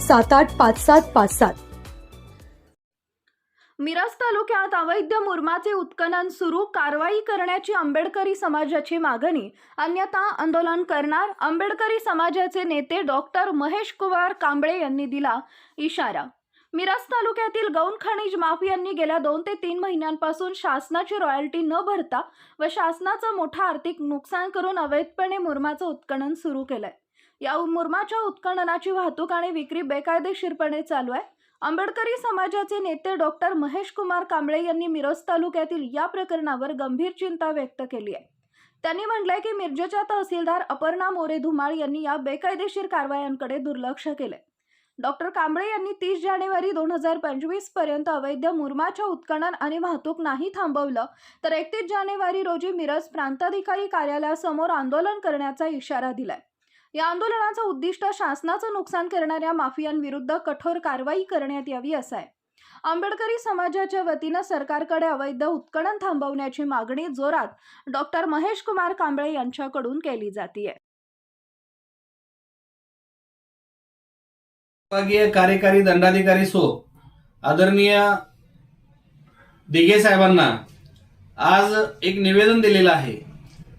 सात आठ पाच सात पाच सात. मिरज तालुक्यात अवैध मुरमाचे उत्खनन सुरू कारवाई करण्याची आंबेडकरी समाजाची मागणी. अन्यथा आंदोलन करणार आंबेडकरी समाजाचे नेते डॉक्टर महेश कुमार कांबळे यांनी दिला इशारा. मिरज तालुक्यातील गौण खनिज माफियांनी गेल्या दोन ते तीन महिन्यांपासून शासनाची रॉयल्टी न भरता व शासनाचं मोठं आर्थिक नुकसान करून अवैधपणे मुरमाचं उत्खनन सुरू केलंय. या मुरमाच्या उत्खननाची वाहतूक आणि विक्री बेकायदेशीरपणे चालू आहे. आंबेडकरी समाजाचे नेते डॉक्टर महेश कुमार कांबळे यांनी मिरज तालुक्यातील या प्रकरणावर गंभीर चिंता व्यक्त केली आहे. त्यांनी म्हटलंय की मिरजेच्या तहसीलदार अपर्णा मोरे धुमाळ यांनी या बेकायदेशीर कारवायांकडे दुर्लक्ष केलंय. डॉक्टर कांबळे यांनी तीस जानेवारी दोन हजार पंचवीसपर्यंत अवैध मुरमाच्या उत्खनन आणि वाहतूक नाही थांबवलं तर एकतीस जानेवारी रोजी मिरज प्रांताधिकारी कार्यालयासमोर आंदोलन करण्याचा इशारा दिलाय. या आंदोलनाचं उद्दिष्ट शासनाचं नुकसान करणाऱ्या माफियांविरुद्ध कठोर कारवाई करण्यात यावी असं आहे. आंबेडकरी समाजाच्या वतीनं सरकारकडे अवैध उत्खनन थांबवण्याची मागणी जोरात डॉक्टर महेश कुमार कांबळे यांच्याकडून केली जाते विभागीय कार्यकारी दंडाधिकारी सो आदरणीय दिघे साहेबांना आज एक निवेदन दिलेलं आहे.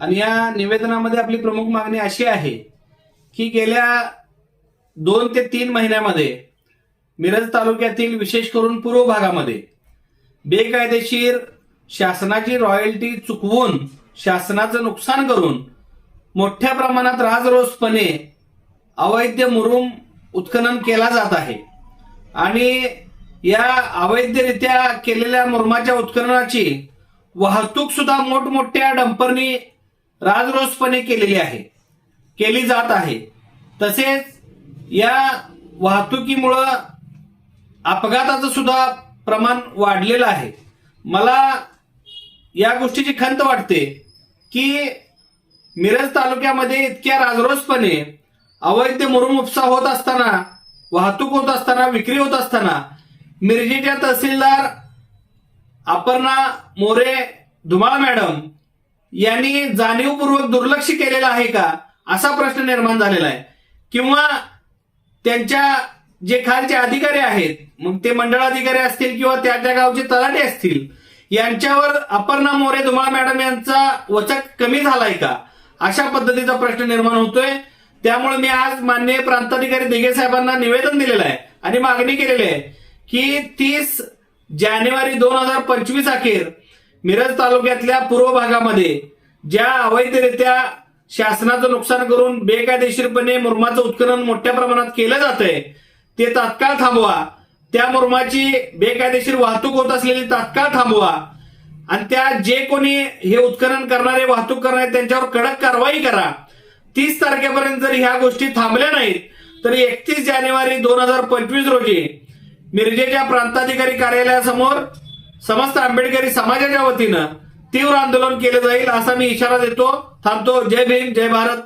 आणि या निवेदनामध्ये आपली प्रमुख मागणी अशी आहे की गेल्या दोन ते तीन महिन्यामध्ये मिरज तालुक्यातील विशेष करून पूर्व भागामध्ये बेकायदेशीर शासनाची रॉयल्टी चुकवून शासनाचं नुकसान करून मोठ्या प्रमाणात राजरोसपणे अवैध मुरुम उत्खनन केला जात आहे. आणि या अवैधरित्या केलेल्या मुरमाच्या उत्खननाची वाहतूक सुद्धा मोठमोठ्या डंपरनी राजरोसपणे केलेली आहे. केली जात आहे. तसेच या वाहतुकीमुळं अपघाताचं सुद्धा प्रमाण वाढलेलं आहे. मला या गोष्टीची खंत वाटते की मिरज तालुक्यामध्ये इतक्या राजरोसपणे अवैध मुरुम उपसा होत असताना वाहतूक होत असताना विक्री होत असताना मिरजेच्या तहसीलदार अपर्णा मोरे धुमाळ मॅडम यांनी जाणीवपूर्वक दुर्लक्ष केलेलं आहे का? असा प्रश्न निर्माण झालेला आहे. किंवा त्यांच्या जे खालचे अधिकारी आहेत मग ते मंडळ अधिकारी असतील किंवा त्या त्या गावचे तलाटे असतील यांच्यावर अपर्णा मोरे धुमाळ मॅडम यांचा वचक कमी झालाय का? अशा पद्धतीचा प्रश्न निर्माण होतोय. त्यामुळे मी आज माननीय प्रांताधिकारी दिघे साहेबांना निवेदन दिलेलं आहे आणि मागणी केलेली आहे की तीस जानेवारी दोन हजार पंचवीस अखेर मिरज तालुक्यातल्या पूर्व भागामध्ये ज्या अवैधरित्या शासनाचं नुकसान करून बेकायदेशीरपणे मुरमाचं उत्खनन मोठ्या प्रमाणात केलं जातंय ते तात्काळ थांबवा. त्या मुरमाची बेकायदेशीर वाहतूक होत असलेली तात्काळ थांबवा. आणि त्या जे कोणी हे उत्खनन करणारे वाहतूक करणारे त्यांच्यावर कडक कारवाई करा. तीस तारखेपर्यंत जर ह्या गोष्टी थांबल्या नाहीत तर एकतीस जानेवारी दोन हजार पंचवीस रोजी मिरजेच्या प्रांताधिकारी कार्यालयासमोर समस्त आंबेडकरी समाजाच्या वतीनं तीव्र आंदोलन केलं जाईल असा मी इशारा देतो. थांबतो. जय भीम जय भारत.